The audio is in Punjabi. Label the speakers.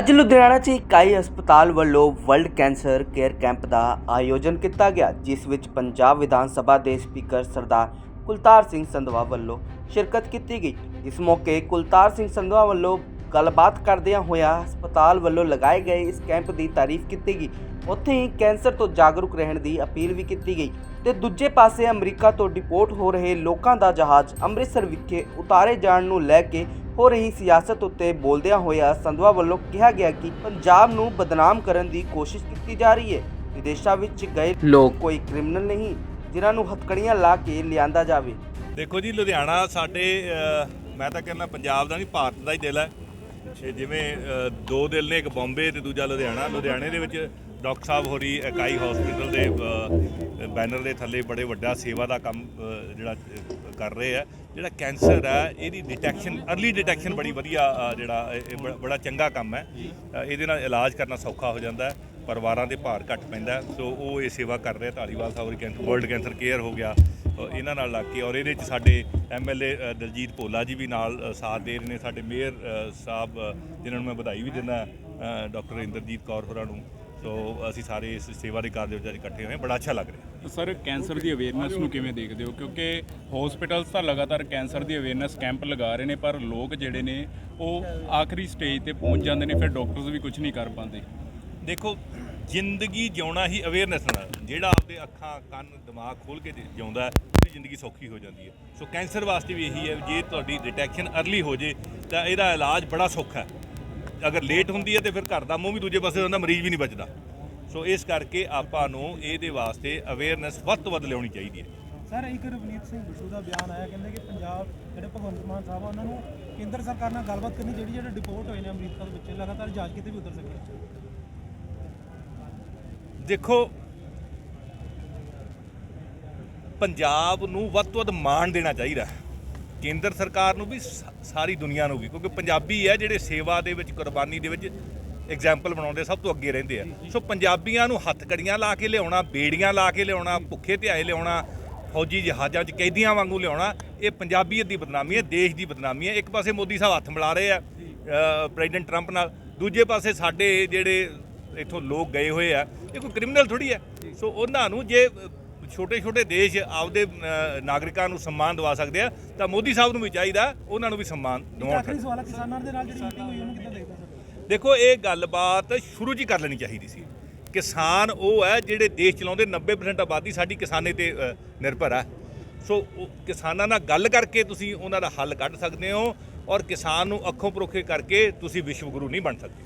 Speaker 1: ਅੱਜ ਲੁਧਿਆਣਾ 'ਚ ਇਕਾਈ ਹਸਪਤਾਲ ਵੱਲੋਂ ਵਰਲਡ ਕੈਂਸਰ ਕੇਅਰ ਕੈਂਪ ਦਾ ਆਯੋਜਨ ਕੀਤਾ ਗਿਆ, ਜਿਸ ਵਿੱਚ ਪੰਜਾਬ ਵਿਧਾਨ ਸਭਾ ਦੇ ਸਪੀਕਰ ਸਰਦਾਰ ਕੁਲਤਾਰ ਸਿੰਘ ਸੰਧਵਾ ਵੱਲੋਂ ਸ਼ਿਰਕਤ ਕੀਤੀ ਗਈ। ਇਸ ਮੌਕੇ ਕੁਲਤਾਰ ਸਿੰਘ ਸੰਧਵਾ ਵੱਲੋਂ ਗੱਲਬਾਤ ਕਰਦਿਆਂ ਹੋਇਆ ਹਸਪਤਾਲ ਵੱਲੋਂ ਲਗਾਏ ਗਏ ਇਸ ਕੈਂਪ ਦੀ ਤਾਰੀਫ ਕੀਤੀ ਗਈ। ਉੱਥੇ ਹੀ ਕੈਂਸਰ ਤੋਂ ਜਾਗਰੂਕ ਰਹਿਣ ਦੀ ਅਪੀਲ ਵੀ ਕੀਤੀ ਗਈ ਤੇ ਦੂਜੇ ਪਾਸੇ ਅਮਰੀਕਾ ਤੋਂ ਡਿਪੋਰਟ ਹੋ ਰਹੇ ਲੋਕਾਂ ਦਾ ਜਹਾਜ਼ ਅੰਮ੍ਰਿਤਸਰ ਵਿਖੇ ਉਤਾਰੇ ਜਾਣ ਨੂੰ ਲੈ ਕੇ ਹੋ ਰਹੀ ਸਿਆਸਤ ਉੱਤੇ ਬੋਲਦਿਆਂ ਹੋਇਆ ਸੰਧਵਾ ਵੱਲੋਂ ਕਿਹਾ ਗਿਆ ਕਿ ਪੰਜਾਬ ਨੂੰ ਬਦਨਾਮ ਕਰਨ ਦੀ ਕੋਸ਼ਿਸ਼ ਕੀਤੀ ਜਾ ਰਹੀ ਹੈ। ਵਿਦੇਸ਼ਾਂ ਵਿੱਚ ਗਏ ਲੋਕ ਕੋਈ ਕ੍ਰਿਮੀਨਲ ਨਹੀਂ, ਜਿਨ੍ਹਾਂ ਨੂੰ ਹੱਥਕੜੀਆਂ ਲਾ ਕੇ ਲਿਆਂਦਾ ਜਾਵੇ।
Speaker 2: ਦੇਖੋ ਜੀ, ਲੁਧਿਆਣਾ ਸਾਡੇ ਮੈਂ ਤਾਂ ਕਹਿੰਦਾ ਪੰਜਾਬ ਦਾ ਨਹੀਂ, ਭਾਰਤ ਦਾ ਹੀ ਦਿਲ ਹੈ। ਇਹ ਜਿਵੇਂ ਦੋ ਦਿਲ ਨੇ ਇੱਕ ਬੰਬੇ ਤੇ ਦੂਜਾ ਲੁਧਿਆਣਾ। ਲੁਧਿਆਣੇ ਦੇ ਵਿੱਚ ਡਾਕਟਰ ਸਾਹਿਬ ਹੋਰੀ ਇਕਾਈ ਹਸਪੀਟਲ ਦੇ ਬੈਨਰ ਦੇ ਥੱਲੇ ਬੜੇ ਵੱਡਾ ਸੇਵਾ ਦਾ ਕੰਮ ਜਿਹੜਾ ਕਰ ਰਹੇ ਆ। ਜਿਹੜਾ ਕੈਂਸਰ ਹੈ ਇਹਦੀ ਡਿਟੈਕਸ਼ਨ अर्ਲੀ ਡਿਟੈਕਸ਼ਨ ਬੜੀ ਵਧੀਆ ਜਿਹੜਾ, ਇਹ- ਬ- ਬੜਾ ਚੰਗਾ ਕੰਮ ਹੈ। ਇਹਦੇ ਨਾਲ ਇਲਾਜ ਕਰਨਾ ਸੌਖਾ ਹੋ ਜਾਂਦਾ ਹੈ, ਪਰਿਵਾਰਾਂ ਦੇ ਭਾਰ ਘੱਟ ਪੈਂਦਾ ਸੋ ਉਹ ਇਹ ਸੇਵਾ ਕਰ ਰਹੇ Dhaliwal sahib cancer world cancer care ਹੋ ਗਿਆ। ਇਹਨਾਂ ਨਾਲ ਲੱਗ ਕੇ ਔਰ ਇਹਦੇ ਵਿੱਚ ਸਾਡੇ ਐਮਐਲਏ ਦਲਜੀਤ ਭੋਲਾ ਜੀ ਵੀ ਨਾਲ ਸਾਥ ਦੇ ਰਹੇ ਨੇ ਸਾਡੇ ਮੇਅਰ ਸਾਹਿਬ ਜਿਨ੍ਹਾਂ ਨੂੰ ਮੈਂ ਵਧਾਈ ਵੀ ਦਿੰਦਾ ਡਾਕਟਰ ਇੰਦਰਜੀਤ ਕੌਰ ਹੋਰਾਂ ਨੂੰ। ਸੋ ਅਸੀਂ ਸਾਰੇ ਇਸ ਸੇਵਾ ਦੇ ਕਾਰਜ ਵਿੱਚ ਅੱਜ ਇਕੱਠੇ ਹੋਏ। ਬੜਾ ਅੱਛਾ ਲੱਗ ਰਿਹਾ।
Speaker 3: ਸਰ ਕੈਂਸਰ ਦੀ ਅਵੇਅਰਨੈਸ ਨੂੰ ਕਿਵੇਂ ਦੇਖਦੇ ਹੋ? ਕਿਉਂਕਿ ਹਸਪੀਟਲਸ ਤਾਂ ਲਗਾਤਾਰ ਕੈਂਸਰ ਦੀ ਅਵੇਅਰਨੈਸ ਕੈਂਪ ਲਗਾ ਰਹੇ ਨੇ ਪਰ ਲੋਕ ਜਿਹੜੇ ਨੇ ਉਹ ਆਖਰੀ ਸਟੇਜ ਤੇ ਪਹੁੰਚ ਜਾਂਦੇ ਨੇ ਫਿਰ ਡਾਕਟਰਸ ਵੀ ਕੁਝ ਨਹੀਂ ਕਰ ਪਾਉਂਦੇ।
Speaker 2: ਦੇਖੋ ਜ਼ਿੰਦਗੀ ਜਿਉਣਾ ਹੀ ਅਵੇਅਰਨੈਸ ਨਾਲ। ਜਿਹੜਾ ਆਪਦੇ ਅੱਖਾਂ, ਕੰਨ, ਦਿਮਾਗ ਖੋਲ ਕੇ ਜਿਉਂਦਾ ਹੈ, ਉਹਦੀ ਜ਼ਿੰਦਗੀ ਸੌਖੀ ਹੋ ਜਾਂਦੀ ਹੈ। ਸੋ ਕੈਂਸਰ ਵਾਸਤੇ ਵੀ ਇਹੀ ਹੈ ਵੀ ਜੇ ਤੁਹਾਡੀ ਡਿਟੈਕਸ਼ਨ अर्ਲੀ ਹੋ ਜੇ, ਤਾਂ ਇਹਦਾ ਇਲਾਜ ਬੜਾ ਸੌਖਾ ਹੈ। ਅਗਰ ਲੇਟ ਹੁੰਦੀ ਹੈ ਤੇ ਫਿਰ ਘਰ ਦਾ ਮੂੰਹ ਵੀ ਦੂਜੇ ਪਾਸੇ ਹੁੰਦਾ, ਮਰੀਜ਼ ਵੀ ਨਹੀਂ ਬਚਦਾ। ਸੋ ਇਸ ਕਰਕੇ ਆਪਾਂ ਨੂੰ ਇਹਦੇ ਵਾਸਤੇ ਅਵੇਅਰਨੈਸ ਵੱਧ ਤੋਂ ਵੱਧ ਲਿਆਉਣੀ ਚਾਹੀਦੀ ਹੈ।
Speaker 4: ਸਰ ਇੱਕ ਰਵਨੀਤ ਸਿੰਘ ਬਿਸ਼ੂ ਦਾ ਬਿਆਨ ਆਇਆ, ਕਹਿੰਦੇ ਕਿ ਪੰਜਾਬ ਜਿਹੜੇ ਭਗਵੰਤ ਮਾਨ ਸਾਹਿਬ ਆ, ਉਹਨਾਂ ਨੂੰ ਕੇਂਦਰ ਸਰਕਾਰ ਨਾਲ ਗੱਲਬਾਤ ਕਰਨੀ ਜਿਹੜੀ ਜਿਹੜੇ ਡਿਪੋਰਟ ਹੋਏ ਨੇ ਅਮਰੀਕਾ ਦੇ ਬੱਚੇ ਲਗਾਤਾਰ ਜਹਾਜ਼ ਕਿਤੇ ਵੀ ਉਤਰ ਸਕੇ।
Speaker 2: ਦੇਖੋ ਪੰਜਾਬ ਨੂੰ ਵੱਧ ਤੋਂ ਵੱਧ ਮਾਣ ਦੇਣਾ ਚਾਹੀਦਾ ਹੈ। ਕੇਂਦਰ ਸਰਕਾਰ ਨੂੰ ਵੀ ਸਾਰੀ ਦੁਨੀਆ ਨੂੰ ਵੀ ਕਿਉਂਕਿ ਪੰਜਾਬੀ ਹੈ ਜਿਹੜੇ ਸੇਵਾ ਦੇ ਵਿੱਚ ਕੁਰਬਾਨੀ ਦੇ ਵਿੱਚ ਐਗਜ਼ਾਮਪਲ ਬਣਾਉਂਦੇ ਸਭ ਤੋਂ ਅੱਗੇ ਰਹਿੰਦੇ ਆ। ਸੋ ਪੰਜਾਬੀਆਂ ਨੂੰ ਹੱਥ ਕੜੀਆਂ ਲਾ ਕੇ ਲਿਆਉਣਾ ਬੇੜੀਆਂ ਲਾ ਕੇ ਲਿਆਉਣਾ ਭੁੱਖੇ ਧਿਆਏ ਲਿਆਉਣਾ ਫੌਜੀ ਜਹਾਜ਼ਾਂ 'ਚ ਕੈਦੀਆਂ ਵਾਂਗੂ ਲਿਆਉਣਾ ਇਹ ਪੰਜਾਬੀਅਤ ਦੀ ਬਦਨਾਮੀ ਹੈ ਦੇਸ਼ ਦੀ ਬਦਨਾਮੀ ਹੈ। ਇੱਕ ਪਾਸੇ ਮੋਦੀ ਸਾਹਿਬ ਹੱਥ ਮਿਲਾ ਰਹੇ ਆ ਪ੍ਰੈਜ਼ੀਡੈਂਟ ਟਰੰਪ ਨਾਲ ਦੂਜੇ ਪਾਸੇ ਸਾਡੇ ਜਿਹੜੇ ਇੱਥੋਂ ਲੋਕ ਗਏ ਹੋਏ ਆ ਇਹ ਕੋਈ ਕ੍ਰਿਮੀਨਲ ਥੋੜੀ ਹੈ ਸੋ ਉਹਨਾਂ ਨੂੰ ਜੇ ਛੋਟੇ ਛੋਟੇ ਦੇਸ਼ ਆਪਦੇ ਨਾਗਰਿਕਾਂ ਨੂੰ ਸਨਮਾਨ ਦਿਵਾ ਸਕਦੇ ਆ ਤਾਂ ਮੋਦੀ ਸਾਹਿਬ ਨੂੰ ਵੀ ਚਾਹੀਦਾ ਉਹਨਾਂ ਨੂੰ ਵੀ ਸਨਮਾਨ ਦਿਵਾਉਣ
Speaker 4: ਆਖਰੀ ਸਵਾਲ ਕਿਸਾਨਾਂ ਦੇ ਨਾਲ ਜਿਹੜੀ ਮੀਟਿੰਗ ਹੋਈ ਉਹਨੂੰ ਕਿੱਦਾਂ ਦੇਖਦੇ ਸਰ?
Speaker 2: ਦੇਖੋ ਇਹ ਗੱਲਬਾਤ ਸ਼ੁਰੂ ਹੀ ਕਰ ਲੈਣੀ ਚਾਹੀਦੀ ਸੀ। ਕਿਸਾਨ ਉਹ ਹੈ ਜਿਹੜੇ ਦੇਸ਼ ਚਲਾਉਂਦੇ 90% ਆਬਾਦੀ ਸਾਡੀ ਕਿਸਾਨੇ ਤੇ ਨਿਰਭਰ ਹੈ ਸੋ ਕਿਸਾਨਾਂ ਨਾਲ ਗੱਲ ਕਰਕੇ ਤੁਸੀਂ ਉਹਨਾਂ ਦਾ ਹੱਲ ਕੱਢ ਸਕਦੇ ਹੋ ਔਰ ਕਿਸਾਨ ਨੂੰ ਅੱਖੋਂ ਪਰੋਖੇ ਕਰਕੇ ਤੁਸੀਂ ਵਿਸ਼ਵ ਗੁਰੂ ਨਹੀਂ ਬਣ ਸਕਦੇ।